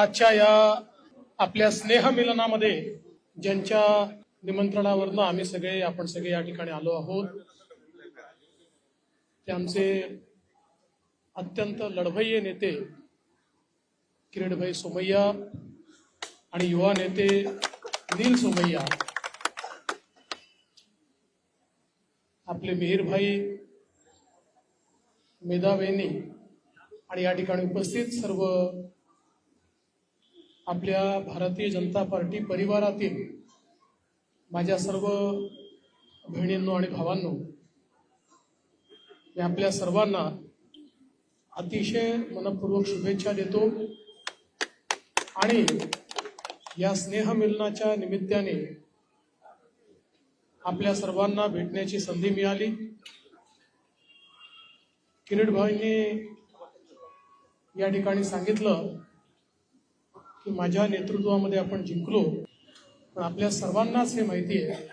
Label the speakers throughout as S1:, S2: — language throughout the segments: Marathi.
S1: आजच्या या आपल्या स्नेहमिलनामध्ये ज्यांच्या निमंत्रणावरनं आम्ही सगळे आपण सगळे या ठिकाणी आलो आहोत ते आमचे अत्यंत लढवय्य नेते किरीटभाई सोमय्या आणि युवा नेते नील सोमय्या आपले मिहीरभाई मेधावेनी आणि या ठिकाणी उपस्थित सर्व आपल्या भारतीय जनता पार्टी परिवारातील माझ्या सर्व बहिणींनो आणि भावांनो मी आपल्या सर्वांना अतिशय मनपूर्वक शुभेच्छा देतो आणि या स्नेहमिलनाच्या निमित्ताने आपल्या सर्वांना भेटण्याची संधी मिळाली. किरीट भाईंनी या ठिकाणी सांगितलं की माझ्या नेतृत्वामध्ये आपण जिंकलो. पण आपल्या सर्वांनाच हे माहिती आहे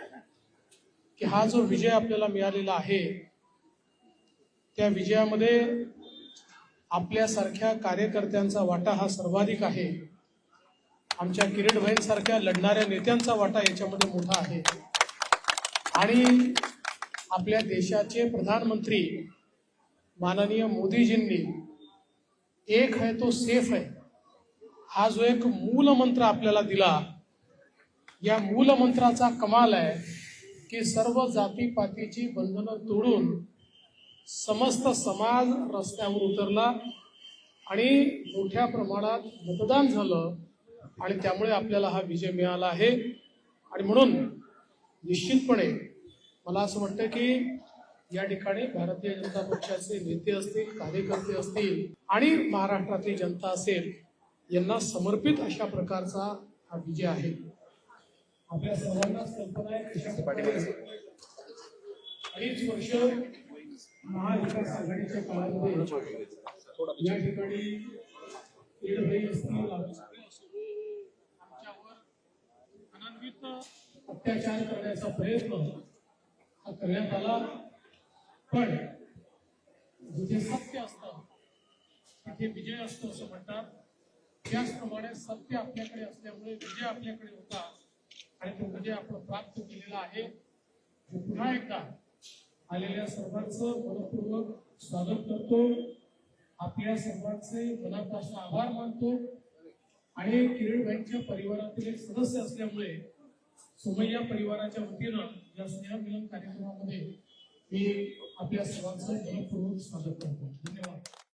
S1: की हा जो विजय आपल्याला मिळालेला आहे त्या विजयामध्ये आपल्यासारख्या कार्यकर्त्यांचा वाटा हा सर्वाधिक आहे. आमच्या किरीटभाईंसारख्या लढणाऱ्या नेत्यांचा वाटा याच्यामध्ये मोठा आहे. आणि आपल्या देशाचे प्रधानमंत्री माननीय मोदीजींनी एक है तो सेफ है हा जो एक मूलमंत्र आपल्याला दिला या मूलमंत्राचा कमाल आहे की सर्व जातीपातीची बंधनं तोडून समस्त समाज रस्त्यावर उतरला आणि मोठ्या प्रमाणात मतदान झालं आणि त्यामुळे आपल्याला हा विजय मिळाला आहे. आणि म्हणून निश्चितपणे मला असं वाटतं की या ठिकाणी भारतीय जनता पक्षाचे नेते असतील कार्यकर्ते असतील आणि महाराष्ट्रातली जनता असेल यांना समर्पित अशा प्रकारचा हा विजय आहे. आपल्या सर्वांनाच कल्पना आहे अडीच वर्ष महाविकास आघाडीच्या काळामध्ये या ठिकाणी अत्याचार करण्याचा प्रयत्न हा करण्यात आला. पण जिथे सत्य असतं तिथे विजय असतो असं म्हणतात. त्याचप्रमाणे सत्य आपल्याकडे असल्यामुळे विजय आपल्याकडे होता. आणि तो विजय आपण प्राप्त केलेला आहे. पुन्हा एकदा आलेल्या सर्वांचं मनपूर्वक स्वागत करतो. आपल्या सर्वांचे मनापासून आभार मानतो. आणि किरणबाईंच्या परिवारातील एक सदस्य असल्यामुळे सुमय्या परिवाराच्या वतीनं या स्नेहमिलन कार्यक्रमामध्ये मी आपल्या सर्वांचं मनपूर्वक स्वागत करतो. धन्यवाद.